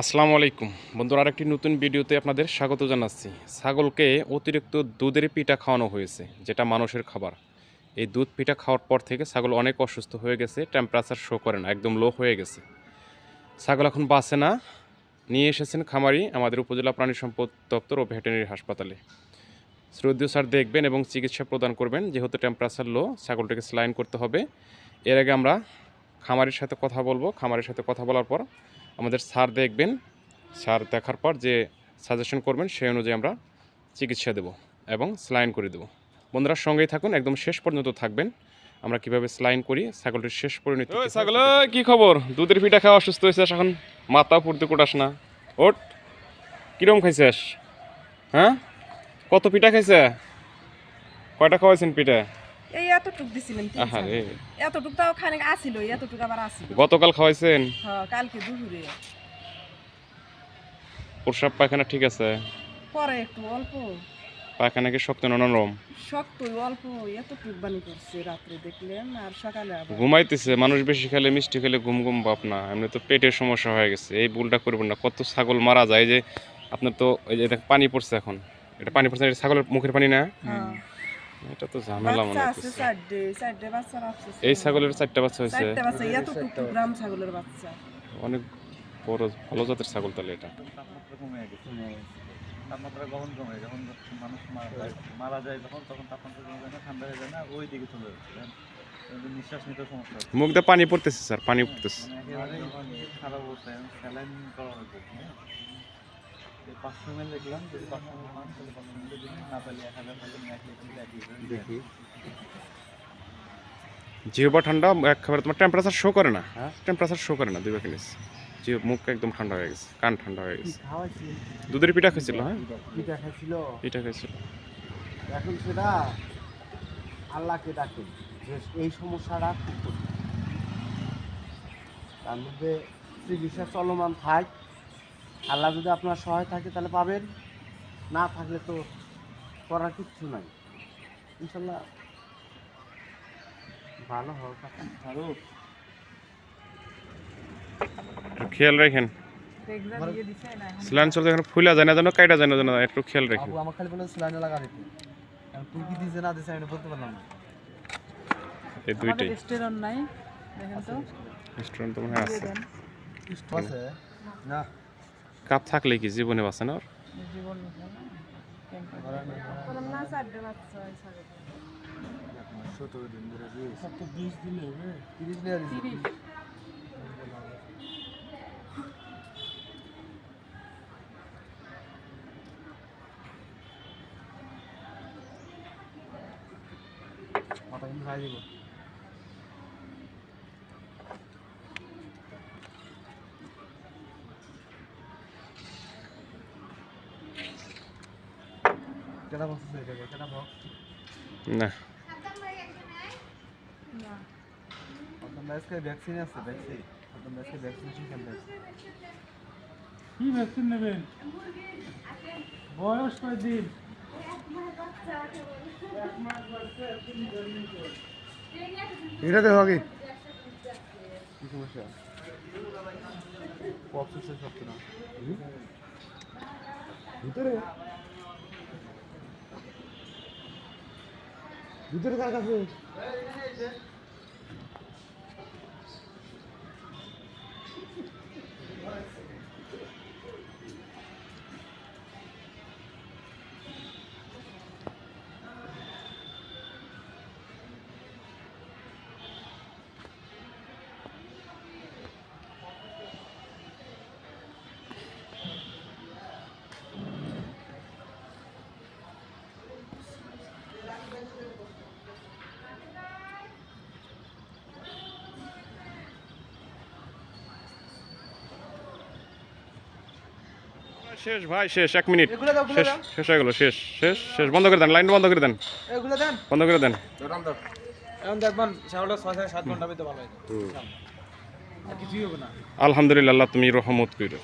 আসসালামু আলাইকুম। বন্ধুরা, আরেকটি নতুন ভিডিওতে আপনাদের স্বাগত জানাচ্ছি। ছাগলকে অতিরিক্ত দুধের পিঠা খাওয়ানো হয়েছে, যেটা মানুষের খাবার। এই দুধ পিঠা খাওয়ার পর থেকে ছাগল অনেক অসুস্থ হয়ে গেছে টেম্পারেচার শো করে না, একদম লো হয়ে গেছে। ছাগল এখন বাঁচে না, নিয়ে এসেছেন খামারি, আমাদের উপজেলা প্রাণী সম্পদ দপ্তর ও ভেটেরিনারি হাসপাতালে। শ্রদ্ধীয় স্যার দেখবেন এবং চিকিৎসা প্রদান করবেন, যেহেতু টেম্পারেচার লো ছাগলটাকে স্লাইন করতে হবে। এর আগে আমরা খামারির সাথে কথা বলব। খামারির সাথে কথা বলার পর আমাদের সার দেখবেন সার দেখার পর যে সাজেশন করবেন সেই অনুযায়ী আমরা চিকিৎসা দেব এবং স্লাইন করে দেব। বন্ধুরা সঙ্গেই থাকুন একদম শেষ পর্যন্ত থাকবেন। আমরা কীভাবে স্লাইন করি ছাগলটির শেষ পরিণতি ছাগল কি খবর? দুধের পিঠা খাওয়া অসুস্থ হয়েছে এখন মাথা পড়তে কোটাস না। ওট কিরম খাইছিস? হ্যাঁ? কত পিঠা খাইছে? কয়টা খাওয়াইছেন পিঠা? এতটুক এতটুক তাও খানিক আসিল এতটুক আবার আসিল গতকাল খাওয়াইছেন? হ্যাঁ কালকে দুপুরে। প্রসাব পায়খানা ঠিক আছে? পরে একটু অল্প। পায়খানা কি শক্ত না নরম? শক্ত অল্প এতটুক বানি করছে রাত্রে দেখলেন আর সকালে আবার। ঘুমাইতেছে মানুষ বেশি খেলে মিষ্টি খেলে ঘুম ঘুম ভাব না এমনি তো পেটের সমস্যা হয়ে গেছে এই ভুলটা করবেন না কত ছাগল মারা যায় যে আপনার তো এই যে পানি পড়ছে এখন এটা পানি পড়ছে ছাগলের মুখের পানি না? হ্যাঁ। এটা তো ঝামেলা মনে হচ্ছে এই ছাগলের চারটা বাচ্চা হয়েছে চারটে বাচ্চা এতটুক গ্রাম ছাগলের বাচ্চা। অনেক বড় ভালো জাতের ছাগল তাহলে এটা। তাপমাত্রা কমে যখন মানুষ মারা যায় মারা যায় যখন তখন তাপমাত্রা কমে যায় না ঠান্ডা হয়ে যায় না ওই দিকে চলে যাচ্ছে। কিন্তু নিঃশ্বাস নিতে সমস্যা মুখ দিয়ে পানি পড়তেছে স্যার পানি পড়তেছে মানে খারাপ অবস্থায় স্যালাইন করা হয়েছে। এই পাঁচশো দেখলাম যদি পাঁচশো পান তাহলে পাঁচশো দিন। না পেলে এক হাজার পেলে এক লিটার এক দেখি। জিহবা ঠান্ডা একেবারে তোমার টেম্পারেচার শো করে না? হ্যাঁ? টেম্পারেচার শো করে না দুই কিনিস জিহ মুখ একদম ঠান্ডা হয়ে গেছে কান ঠান্ডা হয়ে গেছে। দুধের পিঠা খাইছিল হ্যাঁ? পিঠা খাইছিল? পিঠা খাইছিল। এখন সেটা আল্লাহকে ডাকেন যে এই সমস্যাটা করতে তার মধ্যে চিকিৎসা চলমান থাক। আল্লাহ যদি আপনার সহায় থাকে তাহলে পাবেন। না থাকলে তো করার কিচ্ছু নাই। ইনশাল্লাহ। ভালো হোক। খেয়াল রাখেন। চলতে এখানে ফুলা যায় না যেন কাইটা যায় না যেন একটু খেয়াল রাখেন আমার খালি বলে স্লাইনে লাগা দিতে তুই কি দিছে না দিছে আমি বলতে পারলাম না। এই দুইটাই। নাই দেখেন তো। রেস্টুরেন্ট তো মনে আছে। আছে? না। কাপ থাকলে কি জীবনে বাঁচে না ওর? মাথা কিন্তু খাই দিব। না। ভ্যাকসিন আছে ভ্যাকসিন ভ্যাকসিনেশন আছে কি ভ্যাকসিন নেবেন? বয়স কয় দিন এটা দেখো আগে। কি সমস্যা? পক্স হচ্ছে না ভিতরে? ভিতরে কার কাছে? শেষ ভাই শেষ এক মিনিট। শেষ শেষ হয়ে গেল শেষ শেষ শেষ। বন্ধ করে দেন লাইন বন্ধ করে দেন। বন্ধ করে দেন। এখন দেখবেন ছাগলটা ছয় থেকে সাত ঘণ্টা পেতে ভালো হয়। কিছুই হবে না। আলহামদুলিল্লাহ তুমি রহমত কইরো।